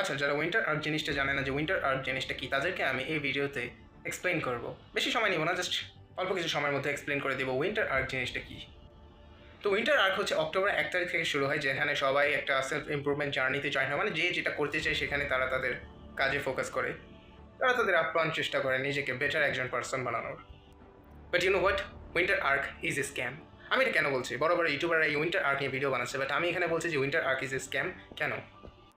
আচ্ছা যারা winter arc জিনিসটা জানে না যে উইন্টার আর্ক জিনিসটা কি, তাদেরকে আমি এই ভিডিওতে এক্সপ্লেন করব। বেশি সময় নিব না জাস্ট অল্প কিছু সময়ের মধ্যে এক্সপ্লেন করে দেবো উইন্টার আর্ক জিনিসটা কি। তো উইন্টার আর্ক হচ্ছে অক্টোবর এক তারিখ থেকে শুরু হয়, যেখানে সবাই একটা সেলফ ইমপ্রুভমেন্ট জার্নিতে জয়েন হয়। মানে যে যেটা করতে চায়, সেখানে তারা তাদের কাজে ফোকাস করে। তারা তাদের আপ্রাণ চেষ্টা করে নিজেকে বেটার একজন পার্সন বানানোর। But you know what winter arc is a scam আমি এটা কেন বলছি? বড় বড় ইউটিউবাররা এই উইন্টার আর্ক নিয়ে ভিডিও বানাচ্ছে বাট আমি এখানে বলছি যে winter arc is a scam কেন?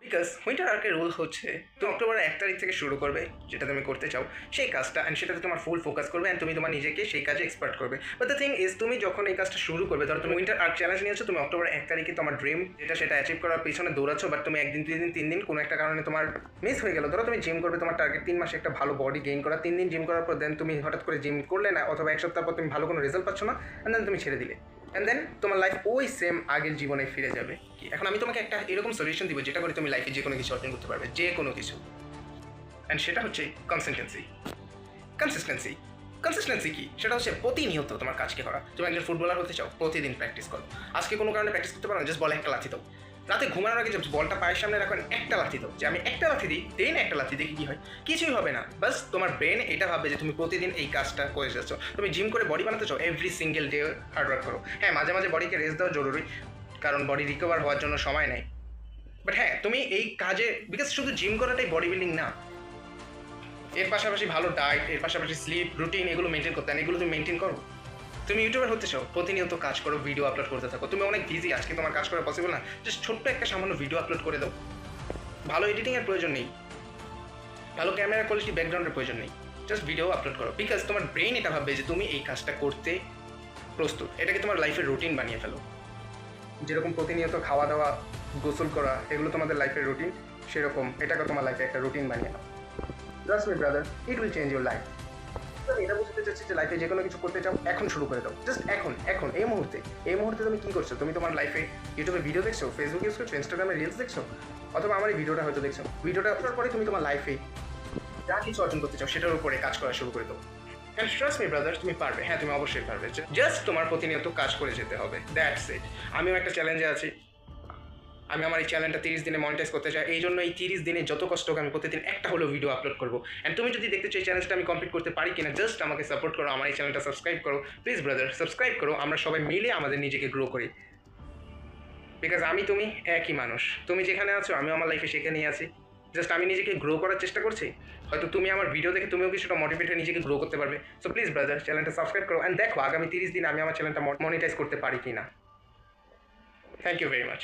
বিকজ উইন্টার আর্কের রুল হচ্ছে তুমি অক্টোবরের এক তারিখ থেকে শুরু করবে যেটা তুমি করতে চাও, সেই কাজটা অ্যান্ড সেটাতে তোমার ফুল ফোকাস করবে অ্যান্ড তুমি তোমার নিজেকে সেই কাজে এক্সপার্ট করবে। বাট দ্য থিং ইজ তুমি যখন এই কাজটা শুরু করবে, ধরো তুমি উইন্টার আর্ক চ্যালেঞ্জ নিয়েছো, তুমি অক্টোবর এক তারিখে তোমার ড্রিম যেটা সেটা অ্যাচিভ করার পিছনে দৌড়াচ্ছ বাট তুমি একদিন, দুই দিন, তিন দিন কোনো একটা কারণে তোমার মিস হয়ে গেল। ধরো তুমি জিম করবে, তোমার টার্গেট তিন মাসে একটা ভালো বডি গেইন করা, তিন দিন জিম করার পর দেন তুমি হঠাৎ করে জিম করলে না, অথবা এক সপ্তাহ পর তুমি ভালো কোনো রেজাল্ট পাচ্ছ না অ্যান্ড দেন তুমি ছেড়ে দিলে। অ্যান্ড দেন তোমার লাইফ ওই সেম আগের জীবনে ফিরে যাবে। এখন আমি তোমাকে একটা এরকম সলিউশন দিব, যেটা করে তুমি লাইফে যে কোনো কিছু অর্জন করতে পারবে যে কোনো কিছু। অ্যান্ড সেটা হচ্ছে কনসিস্টেন্সি কনসিস্টেন্সি কনসিস্টেন্সি কি? সেটা হচ্ছে প্রতিনিয়ত তোমার কাজকে করা। তুমি একজন ফুটবলার হতে চাও, প্রতিদিন প্র্যাকটিস করো। আজকে কোনো কারণে প্র্যাকটিস করতে পারো না জাস্ট বলে একটা লাথি দাও। রাতে ঘুমানোর আগে বলটা পায়ের সামনে রাখবেন একটা লাথি দাও। যে আমি একটা লাথি দিই, দেন একটা লাথি দেখি কি হয়। কিছুই হবে না। বাস তোমার ব্রেন এটা ভাববে যে তুমি প্রতিদিন এই কাজটা করে যাচ্ছ। তুমি জিম করে বডি বানাতে চাও এভরি সিঙ্গেল ডে হার্ডওয়ার্ক করো। হ্যাঁ মাঝে মাঝে বডিকে রেস্ট দেওয়া জরুরি, কারণ বডি রিকভার হওয়ার জন্য সময় নেই বাট হ্যাঁ তুমি এই কাজে বিকজ শুধু জিম করাটাই বডি বিল্ডিং না। এর পাশাপাশি ভালো ডায়েট এর পাশাপাশি স্লিপ রুটিন এগুলো মেনটেন করতে এগুলো তুমি মেনটেন করো। তুমি ইউটিউবার হতে চাও, প্রতিনিয়ত কাজ করো ভিডিও আপলোড করতে থাকো। তুমি অনেক বিজি আজকে তোমার কাজ করা পসিবল না। জাস্ট ছোট্ট একটা সামান্য ভিডিও আপলোড করে দাও। ভালো এডিটিংয়ের প্রয়োজন নেই। ভালো ক্যামেরা কোয়ালিটি ব্যাকগ্রাউন্ডের প্রয়োজন নেই। জাস্ট ভিডিও আপলোড করো। বিকজ তোমার ব্রেন এটা ভাববে যে তুমি এই কাজটা করতে প্রস্তুত। এটাকে তোমার লাইফের রুটিন বানিয়ে ফেলো। যেরকম প্রতিনিয়ত খাওয়া দাওয়া, গোসল করা, এগুলো তোমাদের লাইফের রুটিন সেরকম এটাকে তোমার লাইফে একটা রুটিন বানিয়ে নাও। Trust me brother it will change your life আমি এটা বুঝতে চাচ্ছি যে লাইফে যে কোনো কিছু করতে চাও, এখন শুরু করে দাও। জাস্ট এখন এখন, এই মুহূর্তে। এই মুহূর্তে তুমি কি করছ? তুমি তোমার লাইফে ইউটিউবে ভিডিও দেখছ ফেসবুক ইউজ করছ ইনস্টাগ্রামে রিলস দেখছ? অথবা আমার এই ভিডিওটা হয়তো দেখছ। ভিডিওটা করার পরে তুমি তোমার লাইফে যা কিছু অর্জন করতে চাও, সেটার উপরে কাজ করা শুরু করে দাও। অ্যান্ড ট্রাস্ট মি ব্রাদার তুমি পারবে। হ্যাঁ তুমি অবশ্যই পারবে। জাস্ট তোমার প্রতিনিয়ত কাজ করে যেতে হবে। দ্যাটস ইট আমিও একটা চ্যালেঞ্জে আছি। আমি আমার এই চ্যানেলটা তিরিশ দিনে মনিটাইজ করতে চাই, এই জন্য এই তিরিশ দিনে যত কষ্ট হোক আমি প্রতিদিন একটা হলেও ভিডিও আপলোড করব। অ্যান্ড তুমি যদি দেখতে চাই চ্যানেলটা আমি কমপ্লিট করতে পারি কিনা জাস্ট আমাকে সাপোর্ট করো, আমার এই চ্যানেলটা সাবস্ক্রাইব করো। প্লিজ ব্রাদার সাবস্ক্রাইব করো, আমরা সবাই মিলে আমাদের নিজেকে গ্রো করি। বিকজ আমি, তুমি একই মানুষ। তুমি যেখানে আছো, আমিও আমার লাইফে সেখানেই আছি। জাস্ট আমি নিজেকে গ্রো করার চেষ্টা করছি। হয়তো তুমি আমার ভিডিও দেখে তুমিও কিছুটা মোটিভেট হয়ে নিজেকে গ্রো করতে পারবে। সো প্লিজ ব্রাদার চ্যানেলটা সাবস্ক্রাইব করো। অ্যান্ড দেখো, আগামী তিরিশ দিন আমি আমার চ্যানেলটা মনিটাইজ করতে পারি কি না thank you very much